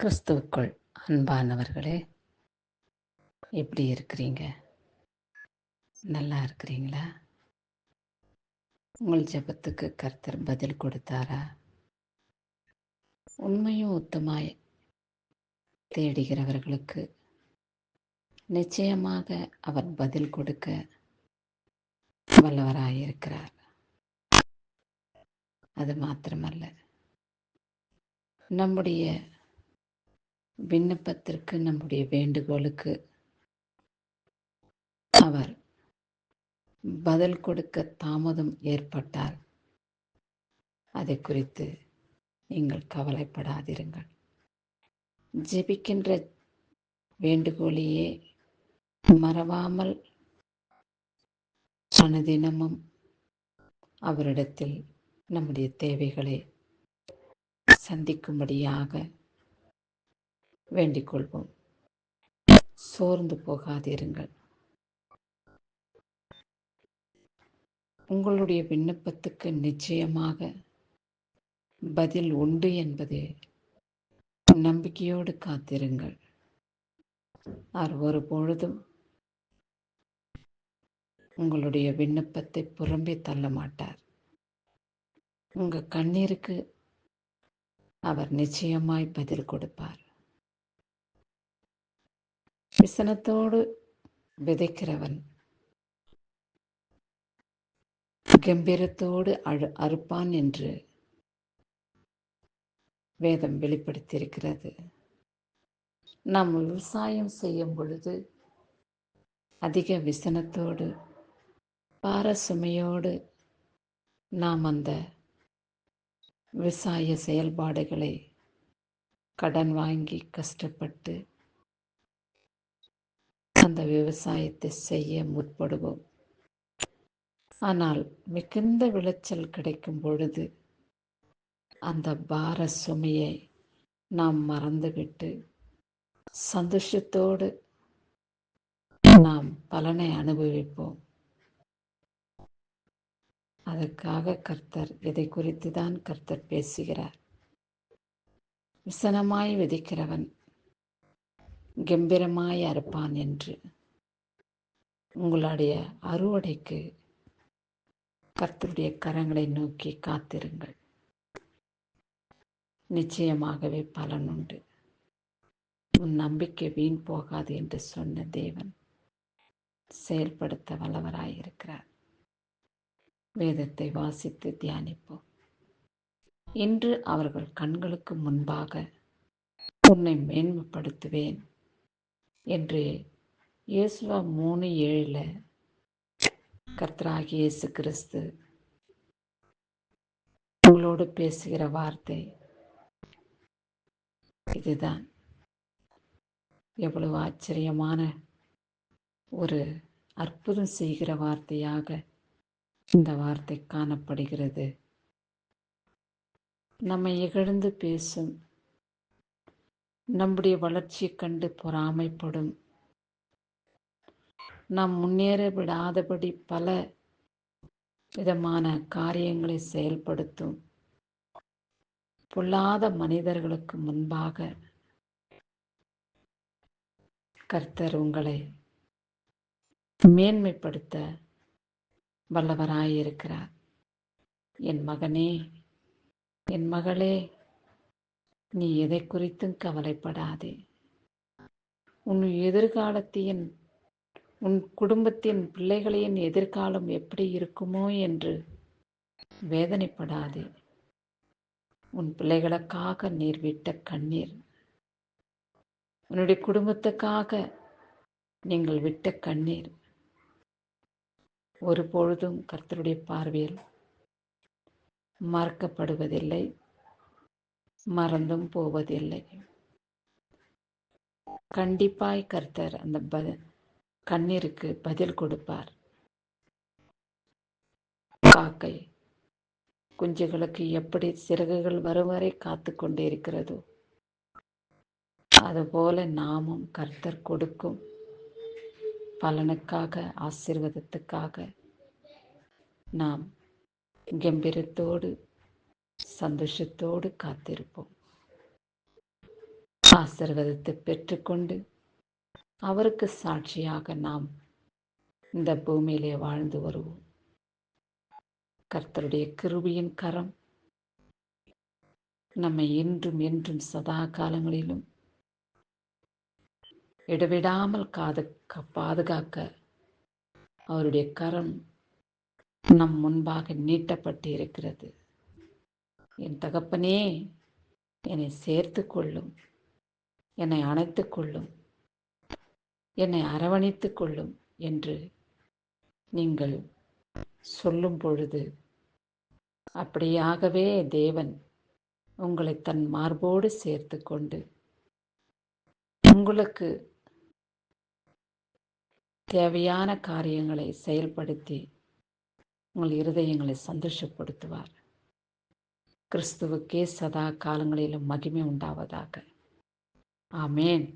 கிறிஸ்துவுக்குள் அன்பானவர்களே எப்படி இருக்கிறீங்க? நல்லா இருக்கிறீங்களா? உங்கள் ஜெபத்துக்கு கர்த்தர் பதில் கொடுத்தாரா? உண்மையும் உத்தமாய் தேடுகிறவர்களுக்கு நிச்சயமாக அவர் பதில் கொடுக்க வல்லவராயிருக்கிறார் அது மாத்திரமல்ல. நம்முடைய விண்ணப்பத்திற்கு நம்முடைய வேண்டுகோளுக்கு அவர் பதில் கொடுக்க தாமதம் ஏற்பட்டால் அதை குறித்து நீங்கள் கவலைப்படாதிருங்கள். ஜெபிக்கின்ற வேண்டுகோளையே மறவாமல் அனுதினமும் அவரிடத்தில் நம்முடைய தேவைகளை சந்திக்கும்படியாக வேண்டிக் கொள்வோம் சோர்ந்து போகாதிருங்கள். உங்களுடைய விண்ணப்பத்துக்கு நிச்சயமாக பதில் உண்டு என்பது நம்பிக்கையோடு காத்திருங்கள். அவர் ஒரு பொழுதும் உங்களுடைய விண்ணப்பத்தை புறம்பே தள்ள மாட்டார். உங்கள் கண்ணீருக்கு அவர் நிச்சயமாய் பதில் கொடுப்பார். விசனத்தோடு விதைக்கிறவன் கம்பீரத்தோடு அழு அறுப்பான் என்று வேதம் வெளிப்படுத்தியிருக்கிறது நாம் விவசாயம் செய்யும் பொழுது அதிக விசனத்தோடு பார சுமையோடு நாம் அந்த விவசாய செயல்பாடுகளை கடன் வாங்கி கஷ்டப்பட்டு அந்த விவசாயத்தை செய்ய முற்படுவோம். ஆனால் மிகுந்த விளைச்சல் கிடைக்கும் பொழுது அந்த பார சுமையை நாம் மறந்துவிட்டு சந்தோஷத்தோடு நாம் பலனை அனுபவிப்போம். அதற்காக கர்த்தர் இதை குறித்து தான் கர்த்தர் பேசுகிறார். விசனமாய் விதிக்கிறவன் கம்பீரமாய் அறுப்பான் என்று. உங்களுடைய அறுவடைக்கு கர்த்தருடைய கரங்களை நோக்கி காத்திருங்கள். நிச்சயமாகவே பலன் உண்டு. உன் நம்பிக்கை வீண் போகாது என்று சொன்ன தேவன் செயல்படுத்த வல்லவராயிருக்கிறார் வேதத்தை வாசித்து தியானிப்போம். இன்று அவர்கள் கண்களுக்கு முன்பாக உன்னை மேன்மைப்படுத்துவேன். என்று இயேசுவா மூணு ஏழில் கர்த்தராகி இயேசு கிறிஸ்து உங்களோடு பேசுகிற வார்த்தை இதுதான். எவ்வளவு ஆச்சரியமான ஒரு அற்புதம் செய்கிற வார்த்தையாக இந்த வார்த்தை காணப்படுகிறது. நம்மை இகழ்ந்து பேசும் நம்முடைய வளர்ச்சியை கண்டு பொறாமைப்படும். நாம் முன்னேற விடாதபடி பல விதமான காரியங்களை செயல்படுத்தும். பொல்லாத மனிதர்களுக்கு முன்பாக கர்த்தர் உங்களை மேன்மைப்படுத்த வல்லவராயிருக்கிறார். என் மகனே என் மகளே நீ எதை குறித்தும் கவலைப்படாதே. உன் எதிர்காலத்தின் உன் குடும்பத்தின் பிள்ளைகளின் எதிர்காலம் எப்படி இருக்குமோ என்று வேதனைப்படாதே. உன் பிள்ளைகளுக்காக நீர் விட்ட கண்ணீர். உன்னுடைய குடும்பத்துக்காக நீங்கள் விட்ட கண்ணீர். ஒரு பொழுதும் கர்த்தருடைய பார்வையில் மறக்கப்படுவதில்லை. மறந்தும் போவதில்லை. கண்டிப்பாய் கர்த்தர் அந்த ப கண்ணீருக்கு பதில் கொடுப்பார். காக்கை குஞ்சுகளுக்கு எப்படி சிறகுகள் வரும் வரை காத்து கொண்டே இருக்கிறதோ அதுபோல நாமும் கர்த்தர் கொடுக்கும் பலனுக்காக ஆசீர்வாதத்துக்காக நாம் கம்பீரத்தோடு சந்தோஷத்தோடு காத்திருப்போம். ஆசிர்வாதத்தை பெற்றுக்கொண்டு அவருக்கு சாட்சியாக நாம் இந்த பூமியிலே வாழ்ந்து வருவோம். கர்த்தருடைய கிருபியின் கரம் நம்மை என்றும் என்றும் சதா காலங்களிலும் இடைவிடாமல் காது பாதுகாக்க அவருடைய கரம் நம் முன்பாக நீட்டப்பட்டு இருக்கிறது. என் தகப்பனே என்னை சேர்த்து கொள்ளும். என்னை அணைத்து கொள்ளும். என்னை அரவணைத்து கொள்ளும் என்று நீங்கள் சொல்லும் பொழுது அப்படியாகவே தேவன் உங்களை தன் மார்போடு சேர்த்து கொண்டு உங்களுக்கு தேவையான காரியங்களை செயல்படுத்தி உங்கள் இருதயங்களை சந்தோஷப்படுத்துவார். கிறிஸ்துவுக்கே சதா காலங்களிலும் மகிமை உண்டாவதாக. ஆமேன்.